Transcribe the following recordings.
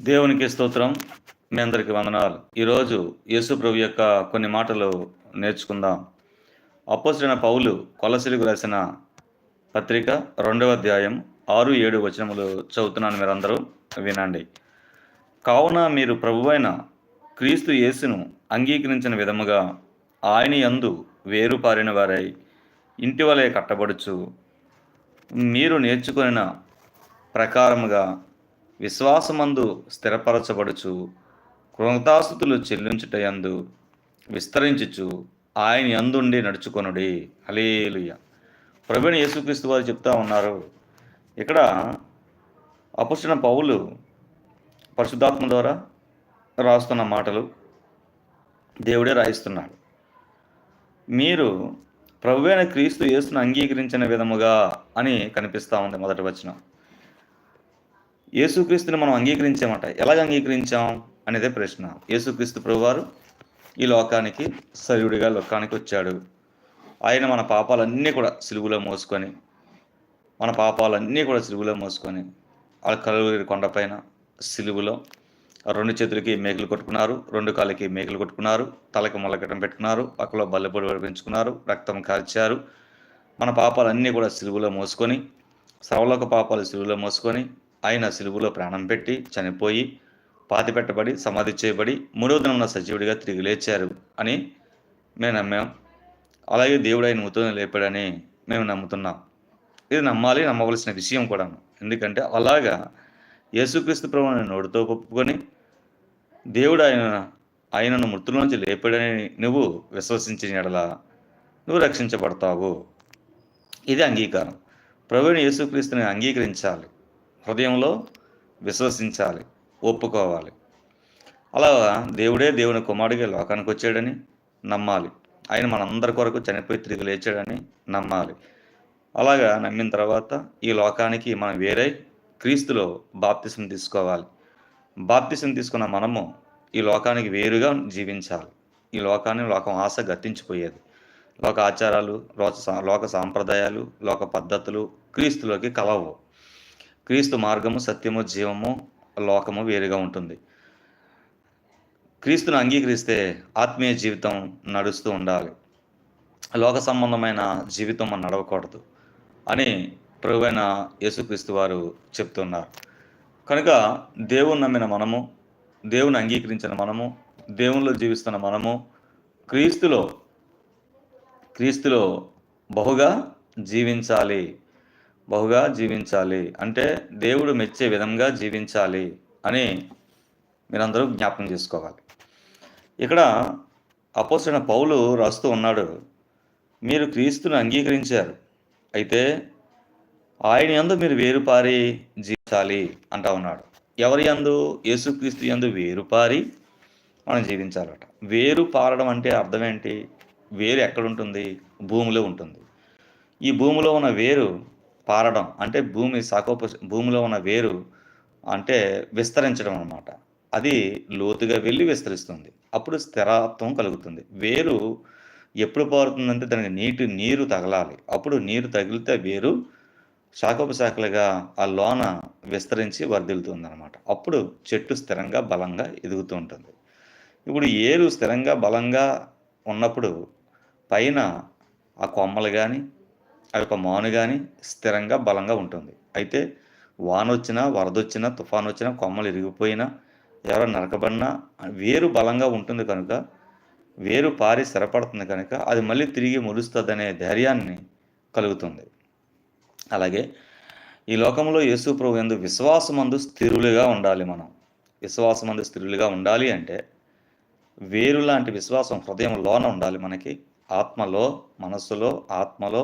దేవునికి స్తోత్రం. మీ అందరికి వందనాలు. ఈరోజు యేసు ప్రభు యొక్క కొన్ని మాటలు నేర్చుకుందాం. అపోసిన పౌలు కొలసిలికి రాసిన పత్రిక రెండవ అధ్యాయం ఆరు ఏడు వచనములు చదువుతున్నాను మీరందరూ వినండి. కావున మీరు ప్రభువైన క్రీస్తు యేసును అంగీకరించిన విధముగా ఆయన యందు వేరుపారిన వారై ఇంటి వలె కట్టబడుచు మీరు నేర్చుకున్న ప్రకారముగా విశ్వాసమందు స్థిరపరచబడుచు కృతాస్థుతులు చెల్లించుటయందు విస్తరించుచు ఆయన అందుండి నడుచుకొనుడి. హలేలుయ ప్రభుని యేసుక్రీస్తు వారు చెప్తా ఉన్నారు. ఇక్కడ అపుష్ణ పౌలు పరిశుద్ధాత్మ ద్వారా రాస్తున్న మాటలు దేవుడే రాయిస్తున్నాడు. మీరు ప్రభువైన క్రీస్తు యేసును అంగీకరించిన విధముగా అని కనిపిస్తూ ఉంది మొదటి వచనం. యేసుక్రీస్తుని మనం అంగీకరించామట. ఎలాగ అంగీకరించాం అనేదే ప్రశ్న. యేసుక్రీస్తు ప్రభువారు ఈ లోకానికి సర్యుడిగా లోకానికి వచ్చాడు ఆయన మన పాపాలన్నీ కూడా సిలువులో మోసుకొని మన పాపాలన్నీ కూడా సిలువులో మోసుకొని ఆ కలువరి కొండపైన సిలువులో రెండు చేతులకి మేకలు కొట్టుకున్నారు రెండు కాళ్ళకి మేకలు కొట్టుకున్నారు తలకి మొలకటం పెట్టుకున్నారు పక్కలో బల్లెపొడి పెంచుకున్నారు రక్తం కార్చారు. మన పాపాలన్నీ కూడా సిలువులో మోసుకొని సర్వలోక పాపాలు సిలువులో మోసుకొని ఆయన సిలువులో ప్రాణం పెట్టి చనిపోయి పాతి పెట్టబడి సమాధి చేయబడి మూడో దినమున సజీవుడిగా తిరిగి లేచారు అని మేము నమ్మాం. అలాగే దేవుడు ఆయన మృతులను లేపాడని మేము నమ్ముతున్నాం. ఇది నమ్మాలి నమ్మవలసిన విషయం కూడా ఎందుకంటే అలాగా యేసుక్రీస్తు ప్రభుని నోటితో ఒప్పుకొని దేవుడు ఆయన ఆయనను మృతుల నుంచి లేపాడని నువ్వు విశ్వసించిన ఎడల నువ్వు రక్షించబడతావు. ఇది అంగీకారం. ప్రభుని యేసుక్రీస్తుని అంగీకరించాలి. హృదయంలో విశ్వసించాలి ఒప్పుకోవాలి. అలా దేవుడే దేవుని కుమారుడిగా లోకానికి వచ్చాడని నమ్మాలి. ఆయన మనందరి కొరకు చనిపోయి తిరిగి లేచాడని నమ్మాలి. అలాగా నమ్మిన తర్వాత ఈ లోకానికి మనం వేరే క్రీస్తులో బాప్తిసం తీసుకోవాలి. బాప్తిసం తీసుకున్న మనము ఈ లోకానికి వేరుగా జీవించాలి. ఈ లోకాన్ని లోకం ఆశ గతించిపోయేది. లోక ఆచారాలు లోక లోక సాంప్రదాయాలు లోక పద్ధతులు క్రీస్తులోకి కలవు. క్రీస్తు మార్గము సత్యము జీవము లోకము వేరుగా ఉంటుంది. క్రీస్తును అంగీకరిస్తే ఆత్మీయ జీవితం నడుస్తూ ఉండాలి. లోక సంబంధమైన జీవితం మనం నడవకూడదు అని ప్రభువైన యేసుక్రీస్తు వారు చెప్తున్నారు. కనుక దేవుని నమ్మిన మనము దేవుని అంగీకరించిన మనము దేవునిలో జీవిస్తున్న మనము క్రీస్తులో క్రీస్తులో బహుగా జీవించాలి బహుగా జీవించాలి. అంటే దేవుడు మెచ్చే విధంగా జీవించాలి అని మీరందరూ జ్ఞాపకం చేసుకోవాలి. ఇక్కడ అపోసిన పౌలు రాస్తూ ఉన్నాడు మీరు క్రీస్తుని అంగీకరించారు అయితే ఆయన యందు మీరు వేరుపారి జీవించాలి అంటా ఉన్నాడు. ఎవరి యందు? యేసుక్రీస్తు యందు వేరుపారి మనం జీవించాలట. వేరు పారడం అంటే అర్థం ఏంటి? వేరు ఎక్కడుంటుంది భూమిలో ఉంటుంది. ఈ భూమిలో ఉన్న వేరు పారడం అంటే భూమి సాకోప భూమిలో ఉన్న వేరు అంటే విస్తరించడం అనమాట అది లోతుగా వెళ్ళి విస్తరిస్తుంది. అప్పుడు స్థిరత్వం కలుగుతుంది. వేరు ఎప్పుడు పారుతుందంటే దానికి నీటి నీరు తగలాలి. అప్పుడు నీరు తగిలితే వేరు శాఖోపశాఖలుగా ఆ లోన విస్తరించి వర్ధిల్లుతుంది అనమాట అప్పుడు చెట్టు స్థిరంగా బలంగా ఎదుగుతూ ఉంటుంది. ఇప్పుడు ఏరు స్థిరంగా బలంగా ఉన్నప్పుడు పైన ఆ కొమ్మలు కానీ ఆ యొక్క మాను కానీ స్థిరంగా బలంగా ఉంటుంది. అయితే వాన వచ్చినా వరద తుఫాన్ వచ్చినా కొమ్మలు ఇరిగిపోయినా ఎవరో నరకబడినా వేరు బలంగా ఉంటుంది కనుక వేరు పారి స్థిరపడుతుంది కనుక అది మళ్ళీ తిరిగి ములుస్తుందనే ధైర్యాన్ని కలుగుతుంది. అలాగే ఈ లోకంలో యేసు ప్రభు ఎందు విశ్వాసమందు స్థిరులుగా ఉండాలి మనం. విశ్వాసమందు స్థిరులుగా ఉండాలి అంటే వేరు లాంటి విశ్వాసం హృదయం లోన ఉండాలి మనకి. ఆత్మలో మనస్సులో ఆత్మలో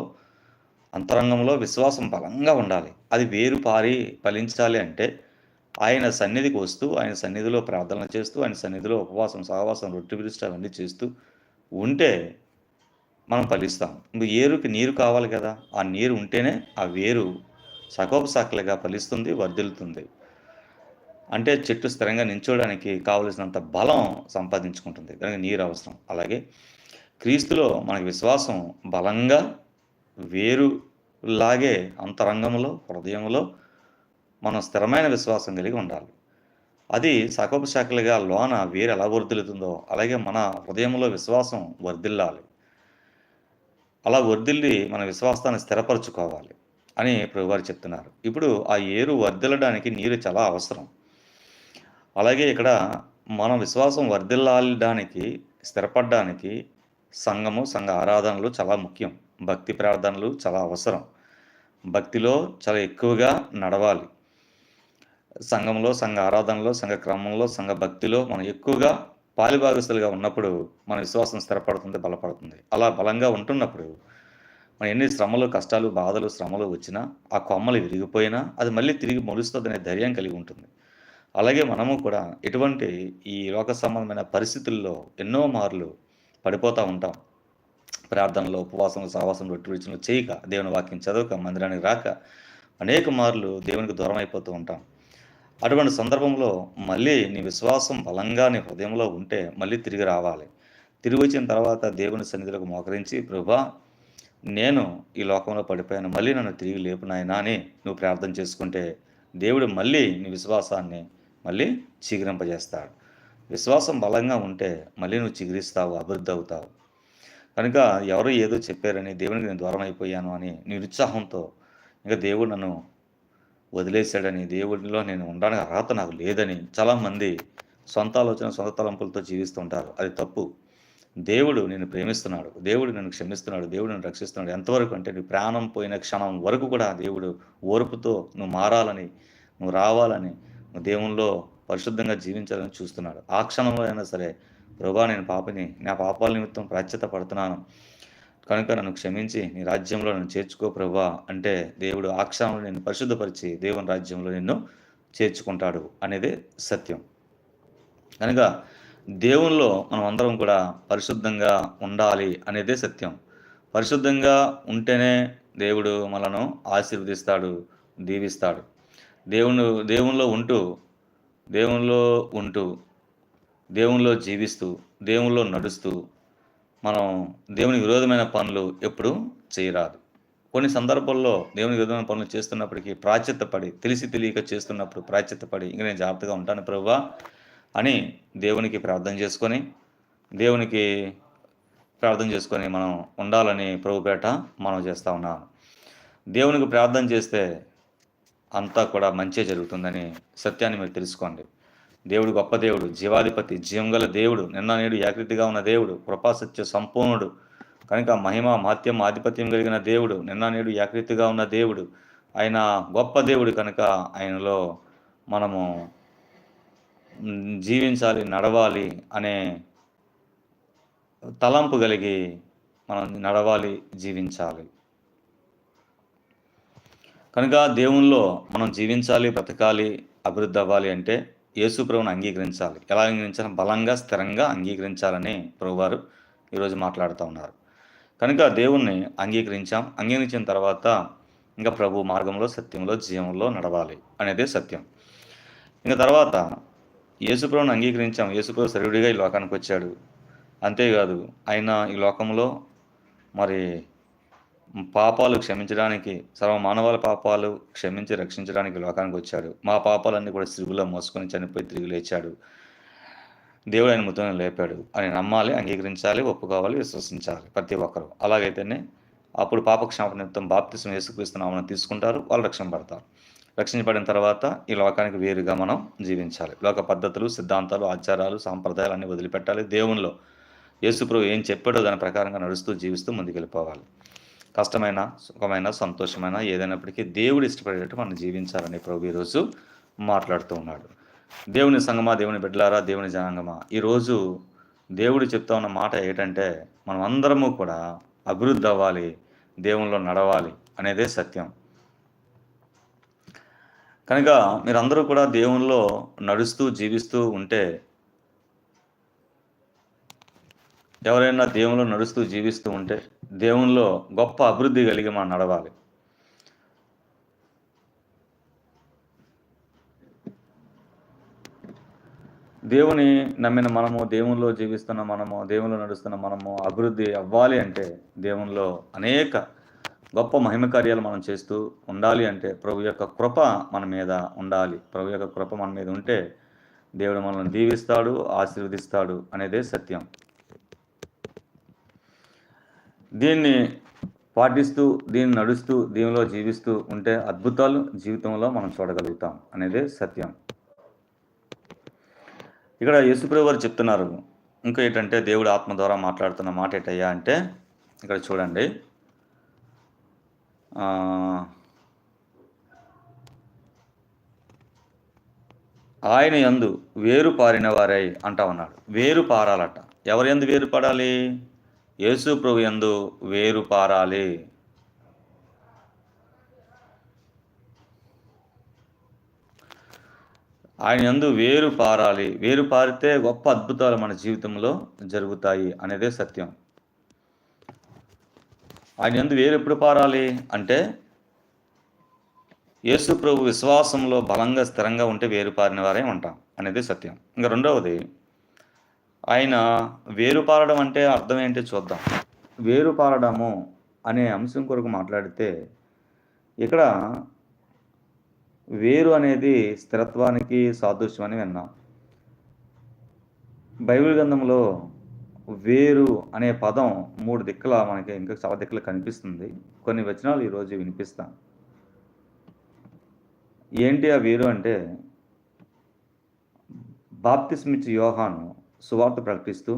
అంతరంగంలో విశ్వాసం బలంగా ఉండాలి. అది వేరు పారి ఫలించాలి అంటే ఆయన సన్నిధికి వస్తూ ఆయన సన్నిధిలో ప్రార్థన చేస్తూ ఆయన సన్నిధిలో ఉపవాసం సహవాసం రొట్టె పిలుస్తూ అవన్నీ చేస్తూ ఉంటే మనం ఫలిస్తాం. ఏరుకి నీరు కావాలి కదా. ఆ నీరు ఉంటేనే ఆ వేరు సకోపశాఖలుగా ఫలిస్తుంది వర్ధిల్లుతుంది. అంటే చెట్టు స్థిరంగా నించోడానికి కావలసినంత బలం సంపాదించుకుంటుంది. దానికి నీరు అవసరం. అలాగే క్రీస్తులో మనకి విశ్వాసం బలంగా వేరులాగే అంతరంగంలో హృదయంలో మనం స్థిరమైన విశ్వాసం కలిగి ఉండాలి. అది శాఖోపశాఖలుగా లోన వేరు ఎలా వర్ధిల్లుతుందో అలాగే మన హృదయంలో విశ్వాసం వర్ధిల్లాలి. అలా వర్ధిల్లి మన విశ్వాసాన్ని స్థిరపరచుకోవాలి అని ప్రభువారు చెప్తున్నారు. ఇప్పుడు ఆ ఏరు వర్ధిల్లడానికి నీరు చాలా అవసరం. అలాగే ఇక్కడ మన విశ్వాసం వర్ధిల్లాలడానికి స్థిరపడడానికి సంఘము సంఘ ఆరాధనలు చాలా ముఖ్యం. భక్తి ప్రార్థనలు చాలా అవసరం. భక్తిలో చాలా ఎక్కువగా నడవాలి. సంఘంలో సంఘ ఆరాధనలో సంఘ క్రమంలో సంఘ భక్తిలో మనం ఎక్కువగా పాలిభాగస్తులుగా ఉన్నప్పుడు మన విశ్వాసం స్థిరపడుతుంది బలపడుతుంది. అలా బలంగా ఉంటున్నప్పుడు మన ఎన్ని శ్రమలు కష్టాలు బాధలు శ్రమలు వచ్చినా ఆ కొమ్మలు విరిగిపోయినా అది మళ్ళీ తిరిగి మొలుస్తుందనే ధైర్యం కలిగి ఉంటుంది. అలాగే మనము కూడా ఎటువంటి ఈ లోక సంబంధమైన పరిస్థితుల్లో ఎన్నో మార్లు పడిపోతూ ఉంటాం. ప్రార్థనలో ఉపవాసంలో సహవాసంలో రొట్టె చేయక దేవుని వాక్యం చదవక మందిరానికి రాక అనేక మార్లు దేవునికి దూరం అయిపోతూ ఉంటాం. అటువంటి సందర్భంలో మళ్ళీ నీ విశ్వాసం బలంగా నీ హృదయంలో ఉంటే మళ్ళీ తిరిగి రావాలి. తిరిగి వచ్చిన తర్వాత దేవుని సన్నిధిలోకి మోకరించి ప్రభా నేను ఈ లోకంలో పడిపోయాను. మళ్ళీ నన్ను తిరిగి లేపునాయనా అని నువ్వు ప్రార్థన చేసుకుంటే దేవుడు మళ్ళీ నీ విశ్వాసాన్ని మళ్ళీ చిగురింపజేస్తాడు. విశ్వాసం బలంగా ఉంటే మళ్ళీ నువ్వు చిగురిస్తావు అభివృద్ధి అవుతావు. కనుక ఎవరో ఏదో చెప్పారని దేవునికి నేను దూరం అయిపోయాను అని నిరుత్సాహంతో ఉత్సాహంతో ఇంకా దేవుడు నన్ను వదిలేశాడని దేవుడిలో నేను ఉండడానికి అర్హత నాకు లేదని చాలామంది సొంత ఆలోచన సొంత తలంపులతో జీవిస్తుంటారు అది తప్పు. దేవుడు నేను ప్రేమిస్తున్నాడు. దేవుడు నన్ను క్షమిస్తున్నాడు. దేవుడు నన్ను రక్షిస్తున్నాడు. ఎంతవరకు అంటే నీ ప్రాణం పోయిన క్షణం వరకు కూడా దేవుడు ఓర్పుతో నువ్వు మారాలని నువ్వు రావాలని నువ్వు దేవునిలో పరిశుద్ధంగా జీవించాలని చూస్తున్నాడు. ఆ క్షణంలో అయినా సరే ప్రభా నేను పాపని నా పాపాల నిమిత్తం ప్రాచ్యత పడుతున్నాను కనుక నన్ను క్షమించి నీ రాజ్యంలో నన్ను చేర్చుకో ప్రభా అంటే దేవుడు ఆ నేను నిన్ను పరిశుద్ధపరిచి దేవుని రాజ్యంలో నిన్ను చేర్చుకుంటాడు అనేది సత్యం. కనుక దేవునిలో మనం అందరం కూడా పరిశుద్ధంగా ఉండాలి అనేదే సత్యం. పరిశుద్ధంగా ఉంటేనే దేవుడు మనను ఆశీర్వదిస్తాడు దీవిస్తాడు. దేవుని దేవునిలో ఉంటూ దేవునిలో ఉంటూ దేవునిలో జీవిస్తూ దేవునిలో నడుస్తూ మనం దేవుని విరోధమైన పనులు ఎప్పుడు చేయరాదు. కొన్ని సందర్భాల్లో దేవుని విరోధమైన పనులు చేస్తున్నప్పటికీ ప్రాచ్యతపడి తెలిసి తెలియక చేస్తున్నప్పుడు ప్రాచ్యతపడి ఇంక నేను జాగ్రత్తగా ఉంటాను ప్రభువా అని దేవునికి ప్రార్థన చేసుకొని దేవునికి ప్రార్థన చేసుకొని మనం ఉండాలని ప్రభుపేట మనం చేస్తూ ఉన్నాం. దేవునికి ప్రార్థన చేస్తే అంతా కూడా మంచి జరుగుతుందని సత్యాన్ని మీరు తెలుసుకోండి. దేవుడు గొప్ప దేవుడు జీవాధిపతి జీవంగల దేవుడు నిన్న నేడు ఏకరీతిగా ఉన్న దేవుడు కృపాసత్య సంపూర్ణుడు కనుక మహిమ మాత్యం ఆధిపత్యం కలిగిన దేవుడు నిన్న నేడు ఏకరీతిగా ఉన్న దేవుడు ఆయన గొప్ప దేవుడు కనుక ఆయనలో మనము జీవించాలి నడవాలి అనే తలంపు కలిగి మనం నడవాలి జీవించాలి. కనుక దేవునిలో మనం జీవించాలి బ్రతకాలి అభివృద్ధి అవ్వాలి అంటే యేసు అంగీకరించాలి. ఎలా అంగీకరించాలి? బలంగా స్థిరంగా అంగీకరించాలని ప్రభువారు ఈరోజు మాట్లాడుతూ ఉన్నారు. కనుక దేవుణ్ణి అంగీకరించాం. అంగీకరించిన తర్వాత ఇంకా ప్రభు మార్గంలో సత్యంలో జీవంలో నడవాలి అనేది సత్యం. ఇంకా తర్వాత యేసుప్రభుని అంగీకరించాం. యేసుప్రభు శరీరుడిగా ఈ లోకానికి వచ్చాడు. అంతేకాదు ఆయన ఈ లోకంలో మరి పాపాలు క్షమించడానికి సర్వ మానవాల పాపాలు క్షమించి రక్షించడానికి లోకానికి వచ్చాడు. మా పాపాలన్నీ కూడా సిరుగులో మోసుకొని చనిపోయి తిరిగి లేచాడు. దేవుడు ఆయన మృతులను లేపాడు. అని నమ్మాలి అంగీకరించాలి ఒప్పుకోవాలి విశ్వసించాలి ప్రతి ఒక్కరు. అలాగైతేనే అప్పుడు పాప క్షమాపణ నిమిత్తం బాప్తిసం యేసుక్రీస్తున్నామని తీసుకుంటారు వాళ్ళు రక్షణ పడతారు రక్షించబడిన తర్వాత ఈ లోకానికి వేరుగా మనం జీవించాలి. లోక పద్ధతులు సిద్ధాంతాలు ఆచారాలు సాంప్రదాయాలు అన్ని వదిలిపెట్టాలి. దేవునిలో యేసుప్రభు ఏం చెప్పాడో దాని ప్రకారంగా నడుస్తూ జీవిస్తూ ముందుకెళ్ళిపోవాలి. కష్టమైన సుఖమైన సంతోషమైన ఏదైనప్పటికీ దేవుడు ఇష్టపడేటట్టు మనం జీవించాలని ప్రభు ఈరోజు మాట్లాడుతూ ఉన్నాడు. దేవుని సంగమా దేవుని బిడ్డలారా దేవుని జనాంగమా ఈరోజు దేవుడు చెప్తా ఉన్న మాట ఏంటంటే మనం అందరము కూడా అభివృద్ధి అవ్వాలి దేవునిలో నడవాలి అనేదే సత్యం. కనుక మీరందరూ కూడా దేవునిలో నడుస్తూ జీవిస్తూ ఉంటే ఎవరైనా దేవునిలో నడుస్తూ జీవిస్తూ ఉంటే దేవునిలో గొప్ప అభివృద్ధి కలిగి మనం నడవాలి. దేవుని నమ్మిన మనము దేవునిలో జీవిస్తున్న మనము దేవునిలో నడుస్తున్న మనము అభివృద్ధి అవ్వాలి అంటే దేవునిలో అనేక గొప్ప మహిమ కార్యాలు మనం చేస్తూ ఉండాలి అంటే ప్రభు యొక్క కృప మన మీద ఉండాలి. ప్రభు యొక్క కృప మన మీద ఉంటే దేవుడు మనల్ని దీవిస్తాడు ఆశీర్వదిస్తాడు అనేదే సత్యం. దీన్ని పాటిస్తూ దీన్ని నడుస్తూ దీనిలో జీవిస్తూ ఉంటే అద్భుతాలు జీవితంలో మనం చూడగలుగుతాం అనేది సత్యం. ఇక్కడ యేసుప్రభు వారు చెప్తున్నారు. ఇంకా ఏంటంటే దేవుడు ఆత్మ ద్వారా మాట్లాడుతున్న మాట ఏంటయ్యా అంటే ఇక్కడ చూడండి. ఆయన యందు వేరు పారిన వారై అంటా ఉన్నాడు. వేరు పారాలట. ఎవరి ఎందు వేరు పడాలి యేసు ప్రభు యందు వేరు పారాలి. ఆయన ఎందు వేరు పారాలి. వేరు పారితే గొప్ప అద్భుతాలు మన జీవితంలో జరుగుతాయి అనేదే సత్యం. ఆయన ఎందు వేరు ఎప్పుడు పారాలి అంటే యేసు ప్రభు విశ్వాసంలో బలంగా స్థిరంగా ఉంటే వేరు పారిన వారే ఉంటాం అనేది సత్యం. ఇంకా రెండవది ఆయన వేరుపారడం అంటే అర్థం ఏంటి చూద్దాం. వేరుపారడము అనే అంశం కొరకు మాట్లాడితే ఇక్కడ వేరు అనేది స్థిరత్వానికి సాదృశ్యం అని విన్నాం. బైబిల్ గ్రంథంలో వేరు అనే పదం మూడు దిక్కుల మనకి ఇంకా చాలా దిక్కులు కనిపిస్తుంది. కొన్ని వచనాలు ఈరోజు వినిపిస్తాం. ఏంటి ఆ వేరు అంటే బాప్తిస్మిచ్ యోహాను సువార్త ప్రకటిస్తూ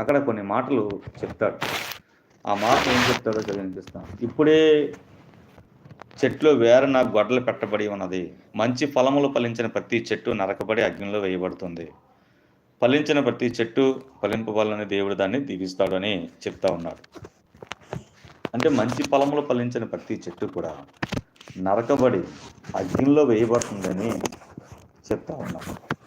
అక్కడ కొన్ని మాటలు చెప్తాడు. ఆ మాటలు ఏం చెప్తాడో చదివినిపిస్తాను ఇప్పుడే చెట్లు నా గొడ్డలు పెట్టబడి ఉన్నది. మంచి ఫలములు ఫలించిన ప్రతి చెట్టు నరకబడి అగ్నిలో వేయబడుతుంది. ఫలించిన ప్రతి చెట్టు ఫలింపవాలని దేవుడు దాన్ని దీవిస్తాడు అని చెప్తా ఉన్నాడు. అంటే మంచి ఫలములు ఫలించిన ప్రతి చెట్టు కూడా నరకబడి అగ్నిలో వేయబడుతుందని చెప్తా ఉన్నాడు.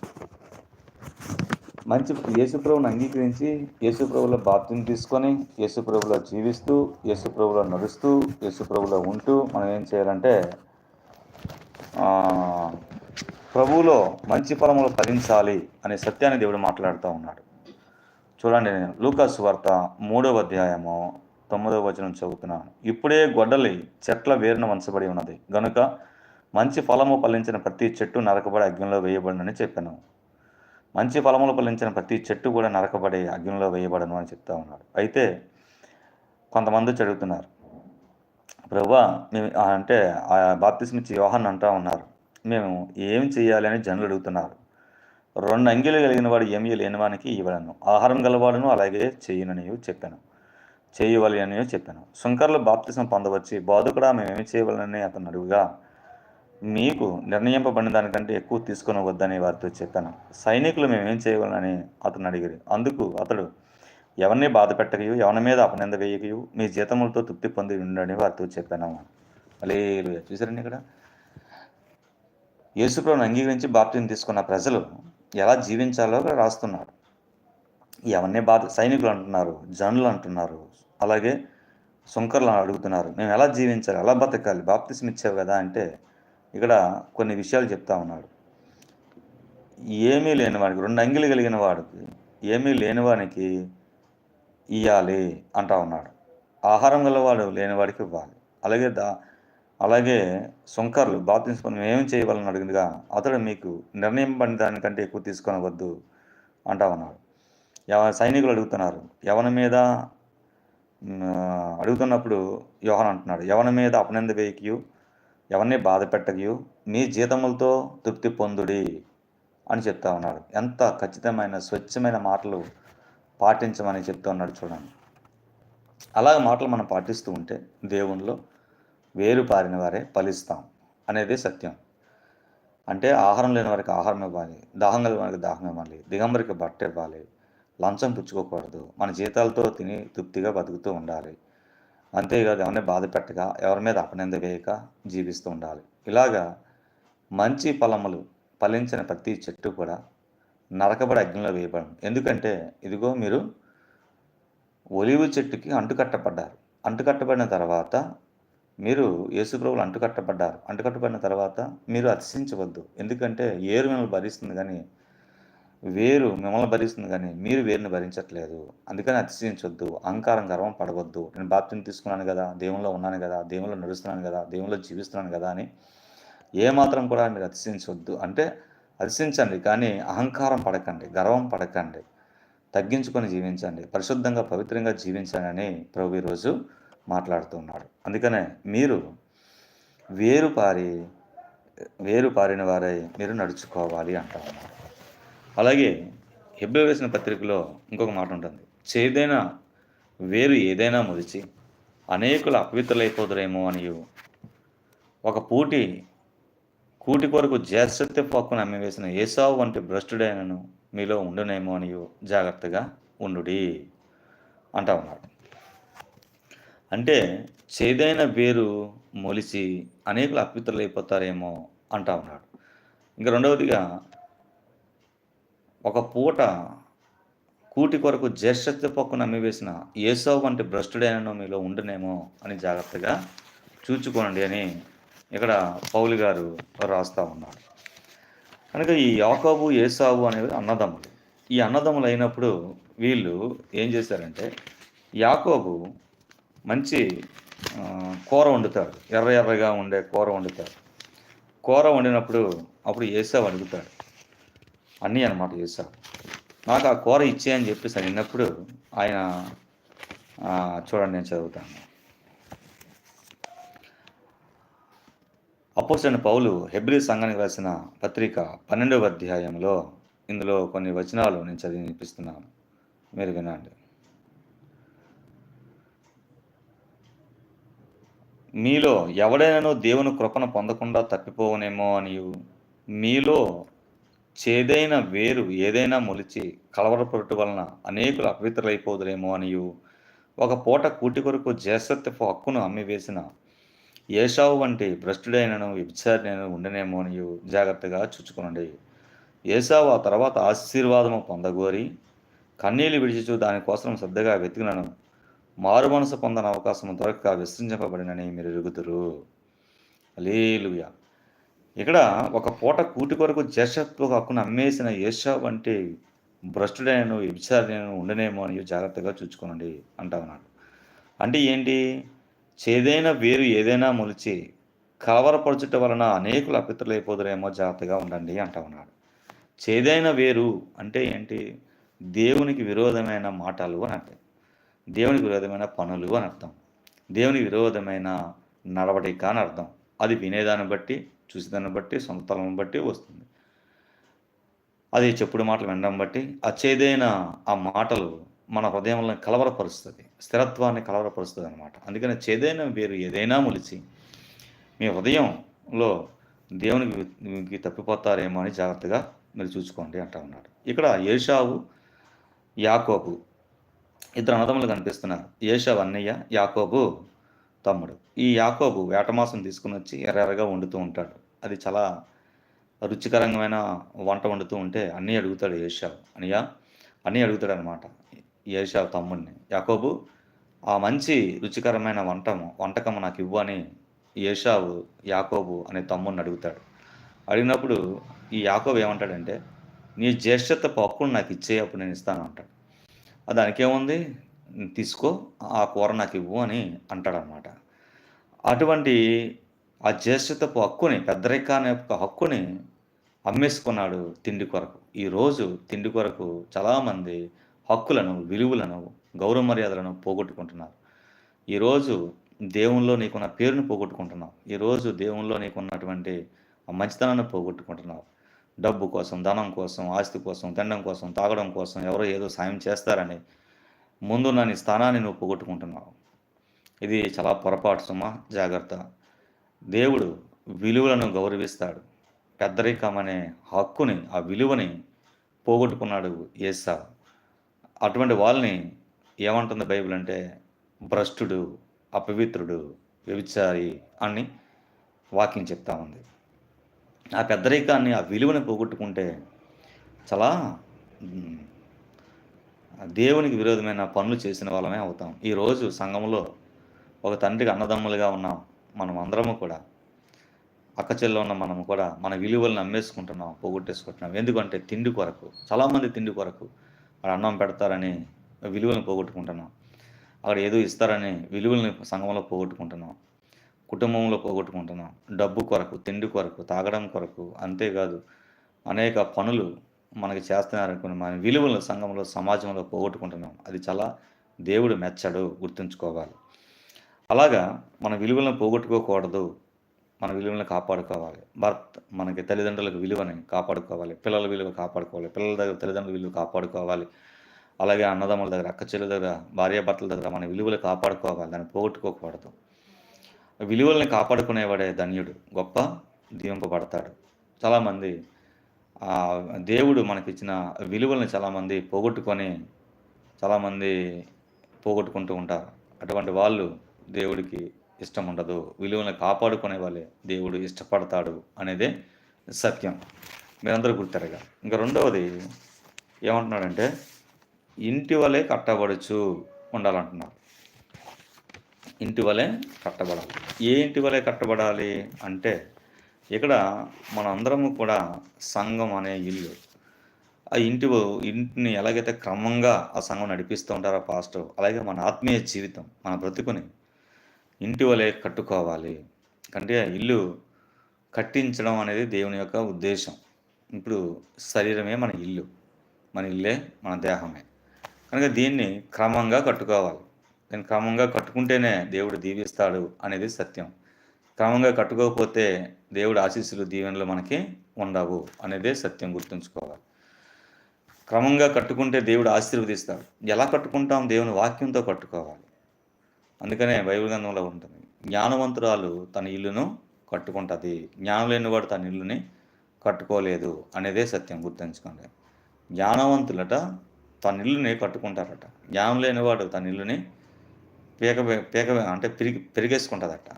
మంచి యేసుప్రభుని అంగీకరించి యేసుప్రభులో బాప్తిని తీసుకొని యేసుప్రభులో జీవిస్తూ యేసుప్రభులో నడుస్తూ యేసుప్రభులో ఉంటూ మనం ఏం చేయాలంటే ప్రభువులో మంచి ఫలములు ఫలించాలి అనే సత్యాన్ని దేవుడు మాట్లాడుతూ ఉన్నాడు. చూడండి నేను లూకాసు వార్త మూడవ అధ్యాయము తొమ్మిదవ వచనం చదువుతున్నాను. ఇప్పుడే గొడ్డలి చెట్ల వేరున వంచబడి ఉన్నది. గనుక మంచి ఫలము ఫలించిన ప్రతి చెట్టు నరకబడి అగ్నిలో వేయబడినని చెప్పాను. మంచి ఫలములు ఫలించిన ప్రతి చెట్టు కూడా నరకబడి అగ్నిలో వేయబడను అని చెప్తా ఉన్నాడు. అయితే కొంతమంది చదువుతున్నారు ప్రభా మేము అంటే ఆ బాప్తిస్మిచ్చి యోహాన్ అంటా ఉన్నారు. మేము ఏం చేయాలి అని జనులు అడుగుతున్నారు. రెండు అంగిలు కలిగిన వాడు ఏమీ లేనివానికి ఇవ్వలను ఆహారం గలవాడును అలాగే చేయనని చెప్పాను. చేయవలి అని చెప్పాను. శంకర్లు బాప్తిసం పొందవచ్చి బోధకుడా మేమేమి చేయవలనని అతను అడుగుగా మీకు నిర్ణయింపబడిన దానికంటే ఎక్కువ తీసుకుని వద్దని వారితో చెప్పాను. సైనికులు మేమేం చేయగలనని అతను అడిగారు. అందుకు అతడు ఎవరిని బాధ పెట్టకయు ఎవరి మీద అపనింద వేయకయు మీ జీతములతో తృప్తి పొంది ఉండని వారితో చెప్పాను. మళ్ళీ చూసారండి ఇక్కడ? యేసుప్రభుని అంగీకరించి బాప్తిని తీసుకున్న ప్రజలు ఎలా జీవించాలో రాస్తున్నారు. ఎవరిని బాధ సైనికులు అంటున్నారు జనులు అంటున్నారు అలాగే సుంకర్లు అడుగుతున్నారు. మేము ఎలా జీవించాలి ఎలా బతకాలి బాప్తిసం ఇచ్చావు కదా అంటే ఇక్కడ కొన్ని విషయాలు చెప్తా ఉన్నాడు. ఏమీ లేని వాడికి రెండు అంగిలు కలిగిన వాడికి ఏమీ లేనివానికి ఇవ్వాలి అంటా ఉన్నాడు. ఆహారం గలవాడు లేనివాడికి ఇవ్వాలి. అలాగే దా అలాగే సుంకర్లు బాప్తిసం పొంది ఏం చేయవాలని అడిగిందిగా అతడు మీకు నిర్ణయింపబడిన దానికంటే ఎక్కువ తీసుకొనవద్దు అంటా ఉన్నాడు. ఎవ సైనికులు అడుగుతున్నారు ఎవరి మీద అడుగుతున్నప్పుడు యోహన్ అంటున్నాడు ఎవరి మీద అపనింద వేయకియు ఎవరిని బాధ పెట్టకయు మీ జీతములతో తృప్తి పొందుడి అని చెప్తా ఉన్నాడు. ఎంత ఖచ్చితమైన స్వచ్ఛమైన మాటలు పాటించమని చెప్తూ ఉన్నాడు చూడండి. అలాగ మాటలు మనం పాటిస్తూ ఉంటే దేవునిలో వేరు పారిన వారే ఫలిస్తాం అనేది సత్యం. అంటే ఆహారం లేని వారికి ఆహారం ఇవ్వాలి దాహం కలిగిన వారికి దాహం ఇవ్వాలి దిగంబరికి బట్ట ఇవ్వాలి లంచం పుచ్చుకోకూడదు మన జీతాలతో తిని తృప్తిగా బతుకుతూ ఉండాలి. అంతేకాదు ఎవరిని బాధ పెట్టక ఎవరి మీద అపనింద వేయక జీవిస్తూ ఉండాలి. ఇలాగా మంచి ఫలములు ఫలించిన ప్రతి చెట్టు కూడా నరకబడి అగ్నిలో వేయబడం ఎందుకంటే ఇదిగో మీరు ఒలివు చెట్టుకి అంటుకట్టబడ్డారు. అంటుకట్టబడిన తర్వాత మీరు యేసుప్రభులు అంటుకట్టబడ్డారు. అంటుకట్టబడిన తర్వాత మీరు అతిశించవద్దు ఎందుకంటే ఏరు మిమ్మల్ని భరిస్తుంది కానీ వేరు మిమ్మల్ని భరిస్తుంది కానీ మీరు వేరుని భరించట్లేదు. అందుకని అతిశయించొద్దు అహంకారం గర్వం పడవద్దు. నేను బాప్తిని తీసుకున్నాను కదా దేవుల్లో ఉన్నాను కదా దేవుల్లో నడుస్తున్నాను కదా దేవుల్లో జీవిస్తున్నాను కదా అని ఏమాత్రం కూడా మీరు అతిశయించవద్దు అంటే అతిశించండి కానీ అహంకారం పడకండి గర్వం పడకండి. తగ్గించుకొని జీవించండి. పరిశుద్ధంగా పవిత్రంగా జీవించండి అని ప్రభు ఈరోజు మాట్లాడుతున్నాడు. అందుకనే మీరు వేరు పారి వేరు పారిన వారై మీరు నడుచుకోవాలి అంటారు అలాగే హెబ్రి వేసిన పత్రికలో ఇంకొక మాట ఉంటుంది. చేదైనా వేరు ఏదైనా ముదిచి అనేకులు అపవిత్రులైపోదురేమో అని ఒక పూటి కూటి కొరకు జ్యేష్ఠత్వ పక్కును అమ్మివేసిన ఏసావు వంటి భ్రష్టుడైనను మీలో ఉండునేమో అని జాగ్రత్తగా ఉండుడి అంటా ఉన్నాడు. అంటే చేదైన వేరు మొలిచి అనేకులు అపవిత్రులైపోతారేమో అంటా ఉన్నాడు. ఇంకా రెండవదిగా ఒక పూట కూటి కొరకు జ్యేష్ఠత్వ పక్కును నమ్మివేసిన ఏసో వంటి భ్రష్టుడైనను మీలో ఉండనేమో అని జాగ్రత్తగా చూచుకోండి అని ఇక్కడ పౌలు గారు రాస్తా ఉన్నారు. కనుక ఈ యాకోబు ఏసావు అనేవి అన్నదమ్ములు. ఈ అన్నదమ్ములు అయినప్పుడు వీళ్ళు ఏం చేశారంటే యాకోబు మంచి కూర వండుతాడు ఎర్ర ఎర్రగా ఉండే కూర వండుతాడు కూర వండినప్పుడు అప్పుడు ఏసావు అడుగుతాడు. అన్నీ అనమాట ఏసావు నాకు ఆ కూర ఇచ్చే అని చెప్పేసి అడిగినప్పుడు ఆయన చూడండి నేను చదువుతాను. అపోసిన పౌలు హెబ్రి సంఘానికి రాసిన పత్రిక పన్నెండవ అధ్యాయంలో ఇందులో కొన్ని వచనాలు నేను చదివి వినిపిస్తున్నాను మీరు వినండి. మీలో ఎవడైనానో దేవుని కృపను పొందకుండా తప్పిపోవనేమో అని మీలో చేదైన వేరు ఏదైనా మొలిచి కలవరపడటం వలన అనేకులు అపవిత్రులైపోదురేమో అనియు. ఒక పూట కూటి కొరకు జ్యేష్ఠత్వపు హక్కును అమ్మివేసిన ఏషావు వంటి భ్రష్టుడైనను విచారణను ఉండనేమో అనియు. జాగ్రత్తగా చూచుకునండి. ఏసావు ఆ తర్వాత ఆశీర్వాదము పొందగోరి కన్నీళ్ళు విడిచిచూ దానికోసం శ్రద్ధగా వెతికినను. మారు మనసు పొందని అవకాశం త్వరగా విసృంజింపబడినని మీరు ఎరుగుదురు. అలీలుయా ఇక్కడ ఒక పూట కూటి కొరకు జ్యేష్ఠత్వ హక్కును అమ్మేసిన యేషా వంటి భ్రష్టుడైన విచారణను ఉండనేమో అని జాగ్రత్తగా చూచుకోనండి అంటా ఉన్నాడు. అంటే ఏంటి? చేదైన వేరు ఏదైనా మొలిచి కలవరపరచుట వలన అనేకులు అపిత్రులైపోదురేమో జాగ్రత్తగా ఉండండి అంటా ఉన్నాడు. చేదైన వేరు అంటే ఏంటి? దేవునికి విరోధమైన మాటలు అని అర్థం. దేవునికి విరోధమైన పనులు అని అర్థం. దేవునికి విరోధమైన నడవడిక అని అర్థం. అది వినేదాన్ని బట్టి చూసేదాన్ని బట్టి సొంత బట్టి వస్తుంది. అది చెప్పుడు మాటలు వినడం బట్టి ఆ చేదైన ఆ మాటలు మన హృదయంలో కలవరపరుస్తుంది స్థిరత్వాన్ని కలవరపరుస్తుంది అనమాట అందుకని చేదైన వేరు ఏదైనా ములిచి మీ హృదయంలో దేవునికి తప్పిపోతారేమో అని జాగ్రత్తగా మీరు చూసుకోండి అంటా ఉన్నాడు. ఇక్కడ ఏషావు యాకోబు ఇద్దరు అన్నదమ్ములు కనిపిస్తున్నారు. ఏషావు అన్నయ్య యాకోబు తమ్ముడు. ఈ యాకోబు వేటమాసం తీసుకుని వచ్చి ఎర్ర ఎర్రగా వండుతూ ఉంటాడు. అది చాలా రుచికరమైన వంట వండుతూ ఉంటే అన్నీ అడుగుతాడు ఏషావు అనియా అన్నీ అడుగుతాడు అనమాట ఏషావు తమ్ముడిని. యాకోబు ఆ మంచి రుచికరమైన వంటము వంటకము నాకు ఇవ్వు అని ఏషావు యాకోబు అనే తమ్ముడిని అడుగుతాడు. అడిగినప్పుడు ఈ యాకోబు ఏమంటాడంటే నీ జ్యేష్ఠత పక్కును నాకు ఇచ్చే అప్పుడు నేను ఇస్తాను అంటాడు. దానికేముంది? తీసుకో ఆ కూర నాకు ఇవ్వు అని అంటాడనమాట. అటువంటి ఆ జ్యేష్ఠతపు హక్కుని పెద్దరికాని యొక్క హక్కుని అమ్మేసుకున్నాడు తిండి కొరకు. ఈరోజు తిండి కొరకు చాలామంది హక్కులను విలువలను గౌరవ మర్యాదలను పోగొట్టుకుంటున్నారు. ఈరోజు దేవుల్లో నీకున్న పేరును పోగొట్టుకుంటున్నావు. ఈరోజు దేవుల్లో నీకున్నటువంటి మంచితనాన్ని పోగొట్టుకుంటున్నావు. డబ్బు కోసం ధనం కోసం ఆస్తి కోసం తినడం కోసం తాగడం కోసం ఎవరో ఏదో సాయం చేస్తారని ముందు నా నీ స్థానాన్ని నువ్వు పోగొట్టుకుంటున్నావు. ఇది చాలా పొరపాటు సుమా. జాగ్రత్త. దేవుడు విలువలను గౌరవిస్తాడు. పెద్దరికం అనే హక్కుని ఆ విలువని పోగొట్టుకున్నాడు ఏసా. అటువంటి వాళ్ళని ఏమంటుంది బైబిల్ అంటే? భ్రష్టుడు అపవిత్రుడు వ్యభిచారి అని వాక్యం చెప్తా ఉంది. ఆ పెద్దరికాన్ని ఆ విలువని పోగొట్టుకుంటే చాలా దేవునికి విరోధమైన పనులు చేసిన వాళ్ళమే అవుతాం. ఈరోజు సంఘంలో ఒక తండ్రికి అన్నదమ్ములుగా ఉన్నాం మనం అందరము కూడా అక్కచెల్లో ఉన్న మనం కూడా మన విలువలను అమ్మేసుకుంటున్నాం పోగొట్టేసుకుంటున్నాం. ఎందుకంటే తిండి కొరకు చాలామంది తిండి కొరకు అక్కడ అన్నం పెడతారని విలువలను పోగొట్టుకుంటున్నాం. అక్కడ ఏదో ఇస్తారని విలువలను సంఘంలో పోగొట్టుకుంటున్నాం. కుటుంబంలో పోగొట్టుకుంటున్నాం. డబ్బు కొరకు తిండి కొరకు తాగడం కొరకు అంతేకాదు అనేక పనులు మనకి చేస్తున్నారనుకుని మన విలువలను సంఘంలో సమాజంలో పోగొట్టుకుంటున్నాం. అది చాలా దేవుడు మెచ్చడు గుర్తుంచుకోవాలి. అలాగా మన విలువలను పోగొట్టుకోకూడదు. మన విలువలను కాపాడుకోవాలి. భర్త మనకి తల్లిదండ్రులకు విలువని కాపాడుకోవాలి. పిల్లల విలువ కాపాడుకోవాలి. పిల్లల దగ్గర తల్లిదండ్రుల విలువ కాపాడుకోవాలి. అలాగే అన్నదమ్ముల దగ్గర అక్క చెల్లెల దగ్గర భార్యాభర్తల దగ్గర మన విలువలు కాపాడుకోవాలి. దాన్ని పోగొట్టుకోకూడదు. విలువల్ని కాపాడుకునేవాడే ధన్యుడు గొప్ప దీవింపబడతాడు. చాలామంది ఆ, దేవుడు మనకిచ్చిన విలువలను చాలామంది పోగొట్టుకొని చాలామంది పోగొట్టుకుంటూ ఉంటారు. అటువంటి వాళ్ళు దేవుడికి ఇష్టం ఉండదు. విలువలను కాపాడుకునే వాళ్ళే దేవుడు ఇష్టపడతాడు అనేదే సత్యం. మీరందరూ గుర్తారుగా. ఇంకా రెండవది ఏమంటున్నాడంటే ఇంటి వలె కట్టబడుచు ఉండాలంటున్నారు ఇంటి వలె కట్టబడాలి. ఏ ఇంటి వలె కట్టబడాలి అంటే ఇక్కడ మనందరము కూడా సంఘం అనే ఇల్లు. ఆ ఇంటి ఇంటిని ఎలాగైతే క్రమంగా ఆ సంఘం నడిపిస్తూ ఉంటారో పాస్టర్ అలాగే మన ఆత్మీయ జీవితం మన బ్రతుకుని ఇంటి వలె కట్టుకోవాలి. అంటే ఇల్లు కట్టించడం అనేది దేవుని యొక్క ఉద్దేశం. ఇప్పుడు శరీరమే మన ఇల్లు మన ఇల్లే మన దేహమే. కనుక దీన్ని క్రమంగా కట్టుకోవాలి. దీన్ని క్రమంగా కట్టుకుంటేనే దేవుడు దీవిస్తాడు అనేది సత్యం. క్రమంగా కట్టుకోకపోతే దేవుడు ఆశీస్సులు దీవెనలు మనకి ఉండవు అనేదే సత్యం గుర్తుంచుకోవాలి. క్రమంగా కట్టుకుంటే దేవుడు ఆశీర్వదిస్తాడు. ఎలా కట్టుకుంటాం? దేవుని వాక్యంతో కట్టుకోవాలి. అందుకనే బైబిల్ గ్రంథంలో ఉంటుంది. జ్ఞానవంతురాలు తన ఇల్లును కట్టుకుంటుంది. జ్ఞానం లేనివాడు తన ఇల్లుని కట్టుకోలేదు అనేదే సత్యం గుర్తుంచుకోండి. జ్ఞానవంతులట తన ఇల్లుని కట్టుకుంటారట. జ్ఞానం లేనివాడు తన ఇల్లుని పీక పీక అంటే పెరిగి పెరిగేసుకుంటుందట.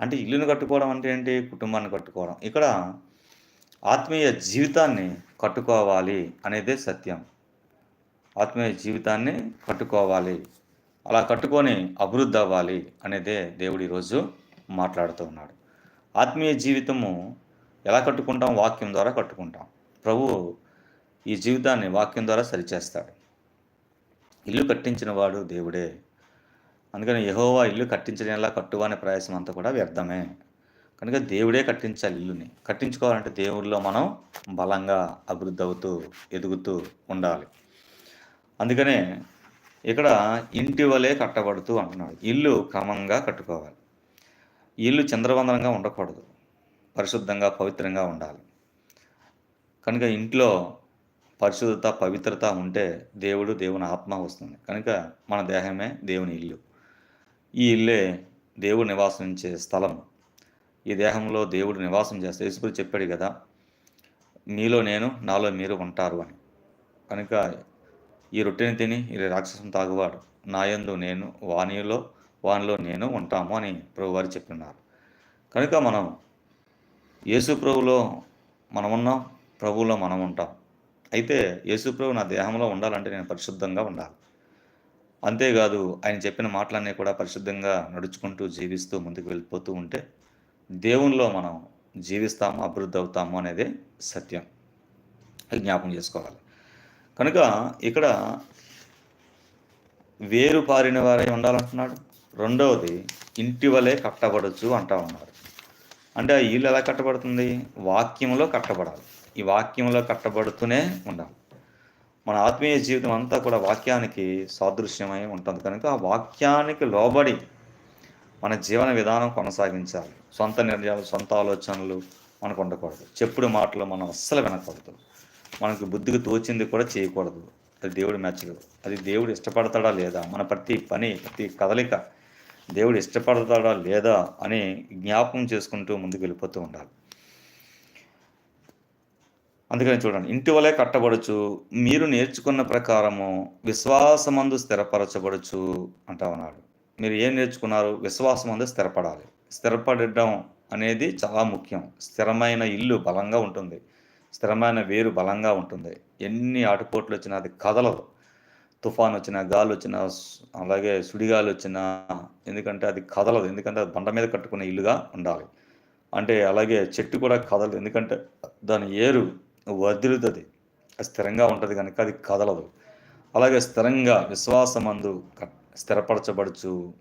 అంటే ఇల్లును కట్టుకోవడం అంటే ఏంటి? కుటుంబాన్ని కట్టుకోవడం. ఇక్కడ ఆత్మీయ జీవితాన్ని కట్టుకోవాలి అనేదే సత్యం. ఆత్మీయ జీవితాన్ని కట్టుకోవాలి. అలా కట్టుకొని అభివృద్ధి అవ్వాలి అనేదే దేవుడు ఈరోజు మాట్లాడుతూ ఉన్నాడు. ఆత్మీయ జీవితము ఎలా కట్టుకుంటాం? వాక్యం ద్వారా కట్టుకుంటాం. ప్రభు ఈ జీవితాన్ని వాక్యం ద్వారా సరిచేస్తాడు. ఇల్లు కట్టించిన వాడు దేవుడే. అందుకని యహోవా ఇల్లు కట్టించడంలా కట్టువానే ప్రయాసం అంతా కూడా వ్యర్థమే. కనుక దేవుడే కట్టించాలి ఇల్లుని. కట్టించుకోవాలంటే దేవుడిలో మనం బలంగా అభివృద్ధి అవుతూ ఎదుగుతూ ఉండాలి. అందుకనే ఇక్కడ ఇంటి వలె కట్టబడుతూ అంటున్నాడు. ఇల్లు క్రమంగా కట్టుకోవాలి. ఇల్లు చంద్రవందనంగా ఉండకూడదు. పరిశుద్ధంగా పవిత్రంగా ఉండాలి. కనుక ఇంట్లో పరిశుద్ధత పవిత్రత ఉంటే దేవుడు దేవుని ఆత్మ వస్తుంది. కనుక మన దేహమే దేవుని ఇల్లు. ఈ ఇల్లే దేవుడు నివాసించే స్థలం. ఈ దేహంలో దేవుడు నివాసం చేస్తే యేసుప్రభు చెప్పాడు కదా మీలో నేను నాలో మీరు ఉంటారు అని. కనుక ఈ రొట్టెని తిని ఈ రాక్షసం తాగువాడు. నాయందు నేను వాణిలో వానిలో నేను ఉంటాము అని ప్రభువారు చెప్పినారు. కనుక మనం యేసు ప్రభులో మనం ప్రభువులో మనం ఉంటాం అయితే యేసు ప్రభు నా దేహంలో ఉండాలంటే నేను పరిశుద్ధంగా ఉండాలి. అంతేకాదు ఆయన చెప్పిన మాటలన్నీ కూడా పరిశుద్ధంగా నడుచుకుంటూ జీవిస్తూ ముందుకు వెళ్ళిపోతూ ఉంటే దేవునిలో మనం జీవిస్తాము అభివృద్ధి అవుతాము అనేది సత్యం. జ్ఞాపం జ్ఞాపకం చేసుకోవాలి. కనుక ఇక్కడ వేరు పారిన వారై ఉండాలంటున్నాడు. రెండవది ఇంటి వలె కట్టబడచ్చు అంటా ఉన్నారు. అంటే ఆ ఇల్లు ఎలా కట్టబడుతుంది? వాక్యంలో కట్టబడాలి. ఈ వాక్యంలో కట్టబడుతూనే ఉండాలి. మన ఆత్మీయ జీవితం అంతా కూడా వాక్యానికి సాదృశ్యమై ఉంటుంది. కనుక ఆ వాక్యానికి లోబడి మన జీవన విధానం కొనసాగించాలి. సొంత నిర్ణయాలు సొంత ఆలోచనలు మనకు ఉండకూడదు. చెప్పుడు మాటలు మనం అస్సలు వినకూడదు. మనకు బుద్ధికి తోచింది కూడా చేయకూడదు. అది దేవుడు మెచ్చదు అది దేవుడు ఇష్టపడతాడా లేదా? మన ప్రతి పని ప్రతి కదలిక దేవుడు ఇష్టపడతాడా లేదా అని జ్ఞాపకం చేసుకుంటూ ముందుకు వెళ్ళిపోతూ ఉండాలి. అందుకని చూడండి ఇంటి వలె కట్టబడచ్చు మీరు నేర్చుకున్న ప్రకారము విశ్వాసమందు స్థిరపరచబడచ్చు అంటా ఉన్నాడు మీరు ఏం నేర్చుకున్నారు? విశ్వాసమందు స్థిరపడాలి. స్థిరపడడం అనేది చాలా ముఖ్యం. స్థిరమైన ఇల్లు బలంగా ఉంటుంది. స్థిరమైన వేరు బలంగా ఉంటుంది. ఎన్ని ఆటుపోట్లు వచ్చినా అది కదలదు. తుఫాన్ వచ్చినా గాలి వచ్చినా అలాగే సుడిగాలి వచ్చినా ఎందుకంటే అది కదలదు. ఎందుకంటే అది బండ మీద కట్టుకునే ఇల్లుగా ఉండాలి. అంటే అలాగే చెట్టు కూడా కదలదు. ఎందుకంటే దాని ఏరు వదులుతుంది. స్థిరంగా ఉంటుంది కనుక అది కదలదు. అలాగే స్థిరంగా విశ్వాసమందు స్థిరపరచబడుచు